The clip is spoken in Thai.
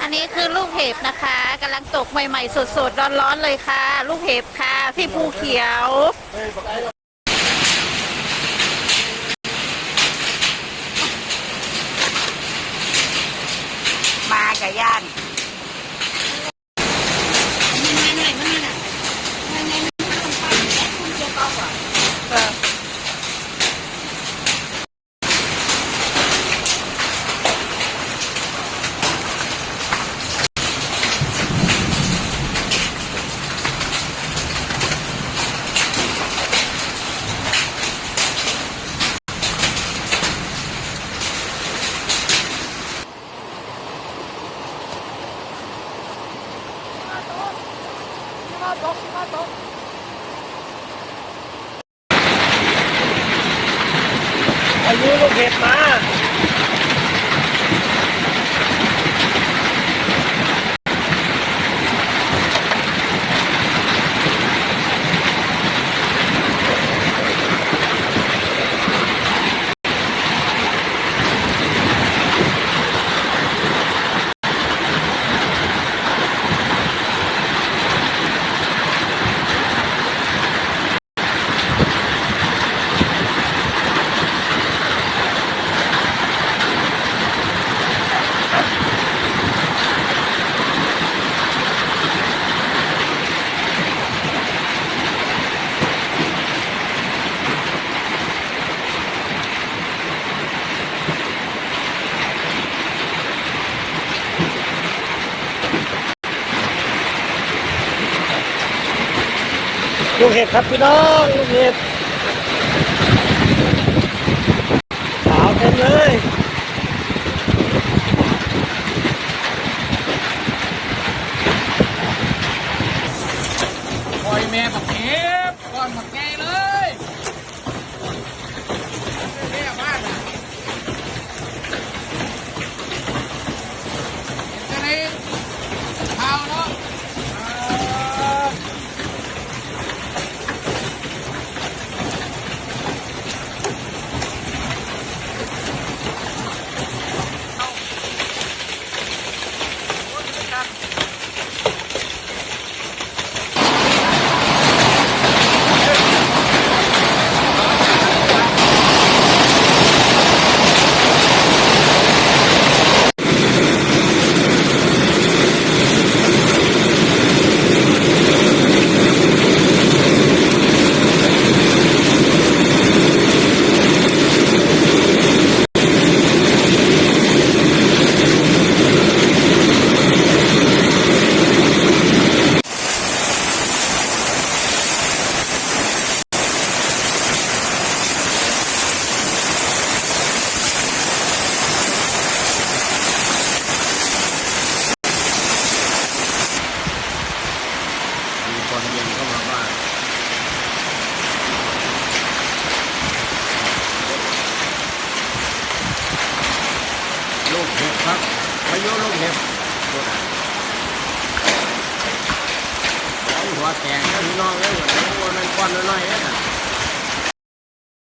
อันนี้คือลูกเห็บนะคะกำลังตกใหม่ๆ สดๆ ร้อนๆ เลยค่ะ ลูกเห็บค่ะพี่ภูเขียว มากับย่าน อายุลูกเห็บมา ลูกเห็บครับพี่น้องลูกเห็บขาวเต็มเลยปล่อยแม่บักเก็บก่อนบักแกเลยแม่บ้านอะจะได้ข่าวเนาะ อนเย็นก็มาบ้านลูกเห็บครับพายุลูกเห็บตัวไหนหัวแตกข้างนองเลยหัวมันก้อนน้อยๆนั่นน่ะ